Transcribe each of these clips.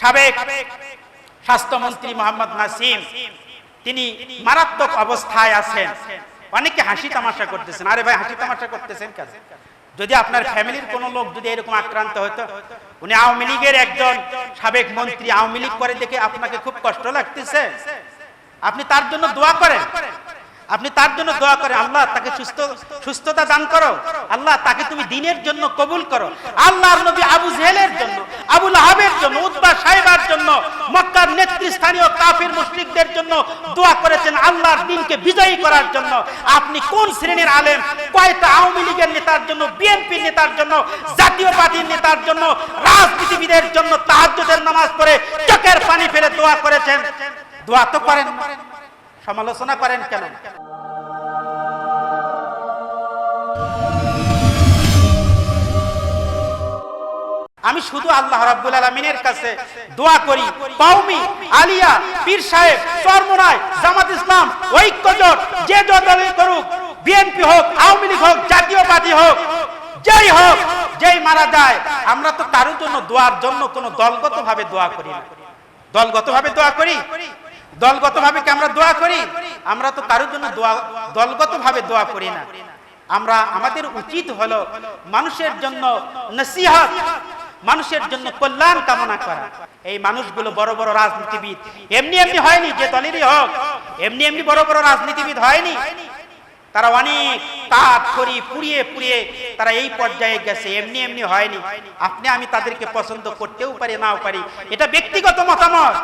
সাবেক স্বাস্থ্যমন্ত্রী মোহাম্মদ নাসিম, তিনি মারাত্মক অবস্থায় আছেন। অনেকে হাসি তামাশা করতেছেন। আরে ভাই, হাসি তামাশা করতেছেন কেন? যদি আপনার ফ্যামিলির কোনো লোক যদি এরকম আক্রান্ত হতো, উনি আওয়ামী লীগের একজন সাবেক মন্ত্রী, আওয়ামী লীগ করে দেখে আপনাকে খুব কষ্ট লাগতেছে। আপনি তার জন্য দোয়া করেন। আপনি তার জন্য দোয়া করেন, আল্লাহ তাকে সুস্থ, সুস্থতা দান করো। আল্লাহ তাকে তুমি দিনের জন্য কবুল করো। আল্লাহর নবী আবু জেহেলের জন্য নেতৃস্থানীয় কাফির মুশরিকদের জন্য দোয়া করেছেন আল্লাহর দিনকে বিজয়ী করার জন্য। আপনি কোন শ্রেণির আলেম? কয়টা আওয়ামী লীগের নেতার জন্য, বিএনপির নেতার জন্য জাতীয় পার্টির নেতার জন্য, রাজনীতিবিদের জন্য তাহাজ্জুদের নামাজ পড়ে চোখের পানি ফেলে দোয়া করেছেন? দোয়া তো করেন। সমালোচনা করেন কেন? শুধু আল্লাহ রাব্বুল আলামিনের কাছে দোয়া করি। কওমি আলিয়া, পীর সাহেব, চরমনায়, জামাত ইসলাম, ঐক্যজোট, যে দলে করুক, বিএনপি হোক, আওয়ামী লীগ হোক জাতীয় পার্টি হোক, যেই হোক, যেই মারা যায়, আমরা তো কারোর জন্য দোয়ার জন্য কোনো দলগতভাবে দোয়া করি না। দলগতভাবে দোয়া করি? দলগতভাবে কি আমরা দোয়া করি? আমরা তো কারোর জন্য দোয়া, দলগতভাবে দোয়া করি না। আমরা, আমাদের উচিত হলো মানুষের জন্য নসিহত মানুষের জন্য কল্যাণ কামনা করা। এই মানুষগুলো বড় বড় রাজনীতিবিদ। এমনি এমনি হয়নি যে দলেরই হোক, এমনি এমনি বড় বড় রাজনীতিবিদ হয়নি। তারা অনেক কাঠ খড়ি পুড়িয়ে পুড়িয়ে তারা এই পর্যায়ে গেছে, এমনি এমনি হয়নি। আপনি, আমি তাদেরকে পছন্দ করতেও পারি, নাও পারি। এটা ব্যক্তিগত মতামত।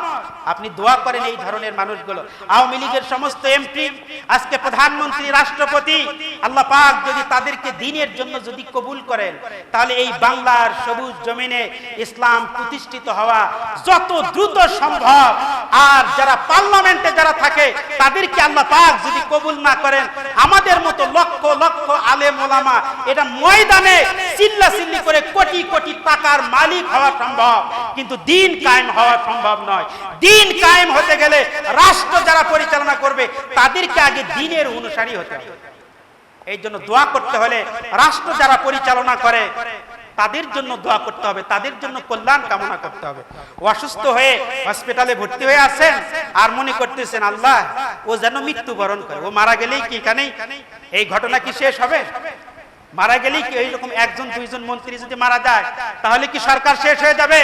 আপনি দোয়া করেন এই ধরনের মানুষগুলো। আওয়ামী লীগের সমস্ত এমপি, আজকে প্রধানমন্ত্রী, রাষ্ট্রপতি আল্লাহ পাক যদি তাদেরকে দিনের জন্য যদি কবুল করেন, তাহলে এই বাংলার সবুজ জমিনে ইসলাম প্রতিষ্ঠিত হওয়া যত দ্রুত সম্ভব। আর যারা পার্লামেন্টে যারা থাকে, তাদেরকে আল্লাহ পাক যদি কবুল না করেন, আমাদের মতো লক্ষ লক্ষ আলেম ওলামা এটা ময়দানে চিল্লা চিল্লি করে কোটি কোটি টাকার মালিক হওয়া সম্ভব। কিন্তু দিন কায়েম হওয়া সম্ভব নয়। দিন কায়েম হতে গেলে রাষ্ট্র যারা পরিচালনা করবে, তাদেরকে আগে দিনের অনুসারী হতে হবে। এই জন্য দোয়া করতে হলে রাষ্ট্র যারা পরিচালনা করে, তাদের জন্য দোয়া করতে হবে, তাদের জন্য কল্যাণ কামনা করতে হবে। অসুস্থ হয়ে হসপিটালে ভর্তি হয়ে আছেন আর মনে করতেছেন, আল্লাহ, ও যেন মৃত্যুবরণ করে। ও মারা গেলেই কি এখানেই? এই ঘটনা কি শেষ হবে? মারা গেলেই কি এইরকম একজন, দুইজন মন্ত্রী যদি মারা যায়, তাহলে কি সরকার শেষ হয়ে যাবে?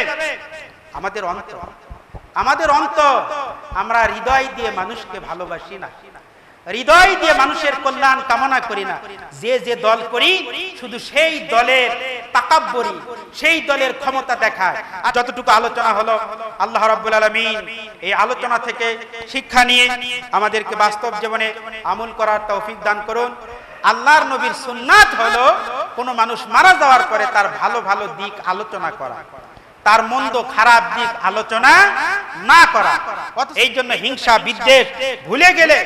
আমাদের অন্ত আমাদের অন্ত আমরা হৃদয় দিয়ে মানুষকে ভালোবাসি না। হৃদয় দিয়ে মানুষের কল্যাণ কামনা করি না। যে যে দল করি, শুধু সেই দলের তাকাব্বরি, সেই দলের ক্ষমতা দেখায়। আর যতটুকু আলোচনা হলো, আল্লাহ রাব্বুল আলামিন এই আলোচনা থেকে শিক্ষা নিয়ে আমাদেরকে বাস্তব জীবনে আমল করার তৌফিক দান করুন। আল্লাহর নবীর সুন্নাত হলো, কোনো মানুষ মারা যাওয়ার পরে তার ভালো ভালো দিক আলোচনা করা। তার মন্দ খারাপ দিক আলোচনা না করা। এই জন্য হিংসা বিদ্বেষ ভুলে গেলে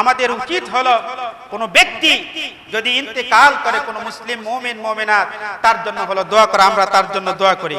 আমাদের উচিত হলো কোন ব্যক্তি যদি ইন্তেকাল করে কোনো মুসলিম মোমেন মোমেনাত তার জন্য হলো দোয়া করা। আমরা তার জন্য দোয়া করি।